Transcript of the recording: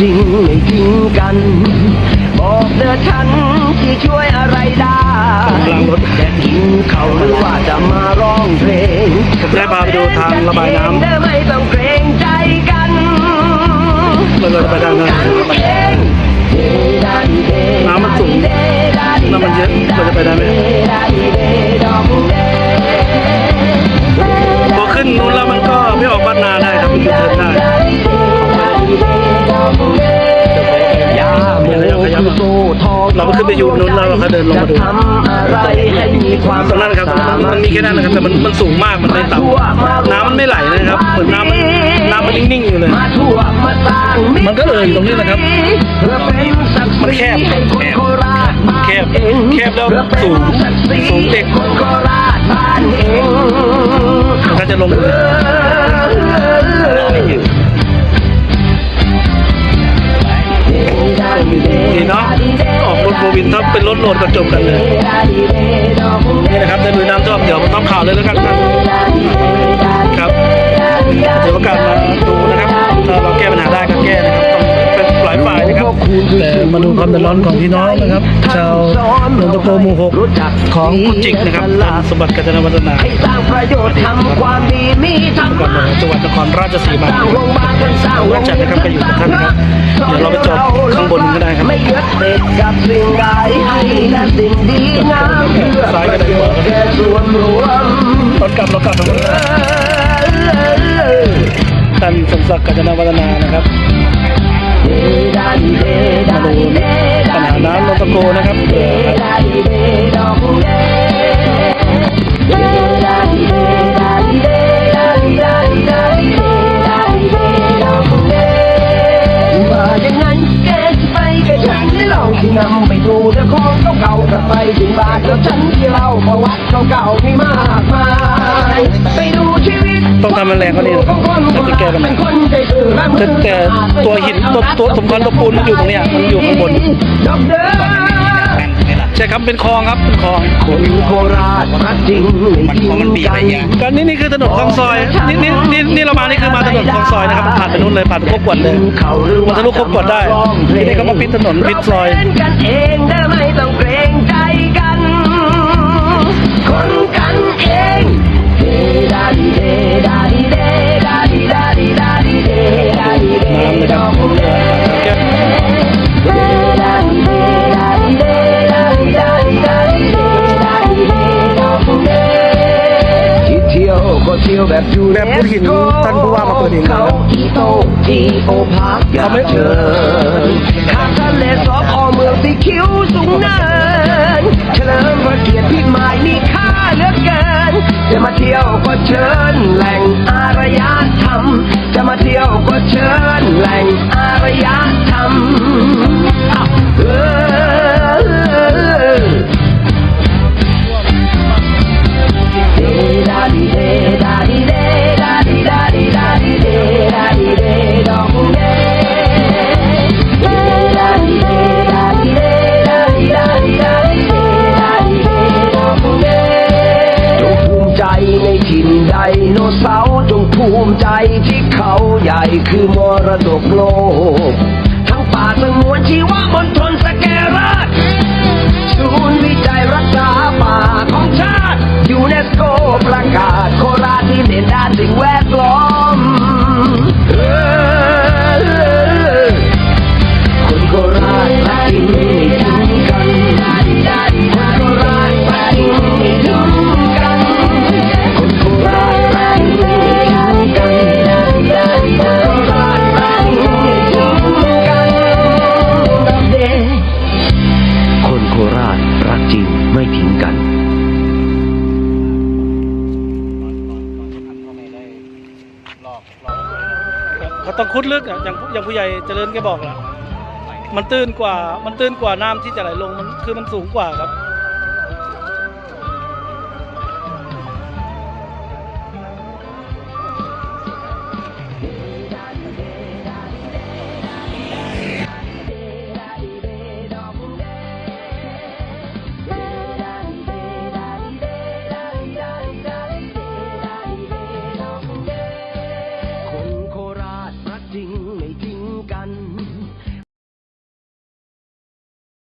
จริงไม่ทิ้งกัน บอกเธอฉันที่ช่วยอะไรได้กำลังรถแต่กินเขาหรือว่าจะมาร้องเพลงผมได้พาไปดูทางระบายน้ำเธอไม่ต้องเกรงใจกันเราจะไปด้านหน้าน้ำมันสูงน้ำมันเยอะเราจะไปได้ไหม เราก็ขึ้นไปอยู่นู้นแล้วเราก็เดินลงมาดูจะทำอะไรให้มีความตรงนั้นครับมันมันมีแค่นั้นนะครับแต่มันมันสูงมากมันไม่ต่ำน้ำมันไม่ไหลนะครับเหมือนน้ำมันน้ำมันนิ่งๆอยู่เลยมาทั่วมาสร้างมันก็เลยอยู่ตรงนี้นะครับเพื่อเป็นศักดิ์ศรีมันแคบให้คนโคราชบ้านแคบเองแคบแล้วเพื่อเป็นสูงศักดิ์ศรีสูงเด็กให้คนโคราชบ้านเองมันก็จะลงเลย โควินถ้าเป็นรถโหลดก็จบกันเลย นี่นะครับในรือน้ำท่วมเดี๋ยวต้องข่าวเลยแล้วกันครับครับเดี๋ยวประกาศ มาดูความเดือดร้อนของพี่น้องนะครับ ชาวนนทโกหมู่หกของกุจิกนะครับสมบัติกาญจนวัฒนาให้สร้างประโยชน์ทำความดีมีธรรก่อนมะจังหวัดนครราชสีมาสร้างโรงพยาบาลกันสร้างโรว่าจัดนะครับก็อยู่กับท่านครับเดี๋ยวเราไปจอดข้างบนก็ได้ครับไม่ยึดติดกับสิ่งใดให้แต่สิ่งดีงามเพื่อประโยชน์แก่ส่วนรวมรถกลับรถกลับท่านสมศักดิ์กาญจนวัฒนานะครับ นะครับ ฉันที่เล่าประวัติเก่าๆมีมากมายไปดูชีวิตต้องทำมันแรงกว่านี้นะครับเราจะแก้ปัญหาแต่แต่ตัวหินตัวตัวสมคัญตัวปูนมันอยู่ตรงเนี้ยมันอยู่ข้างบนดอกเดอใช่ครับเป็นคลองครับเป็นคลองคนโคราชรักจริงไม่ทิ้งกันการนี่นี่คือถนนคลองซอยนี่นี่นี่นี่เรามานี่คือมาถนนคลองซอยนะครับผ่านไปนู่นเลยผ่านโคกกวดเลยมาทะลุโคกกวดได้ทีนี้เขามาปิดถนนปิดซอยเป็นกันเองเด้อไม่ต้องเกรงใจกันคน ยวแบบอยู่แบบพูดหินท่านผู้ว่ามาเปิดเองนะคเขารับอีโตทีโอพาร์คอยากเชิญข้ามทะเลสอบอเมืองสีคิ้วสูงเนินเฉลิมพระเกียรติพิมายมีค่าเหลือเกินจะมาเที่ยวก็เชิญ โนเสาร์จงภูมิใจที่เขาใหญ่คือมรดกโลก ทั้งป่าสงวนชีวมณฑลสแกราชศูนย์วิจัย ต้องคุดลึกอะอย่างอย่างผู้ใหญ่เจริญแกบอกแหละมันตื้นกว่ามันตื้นกว่าน้ำที่จะไหลลงมันคือมันสูงกว่าครับ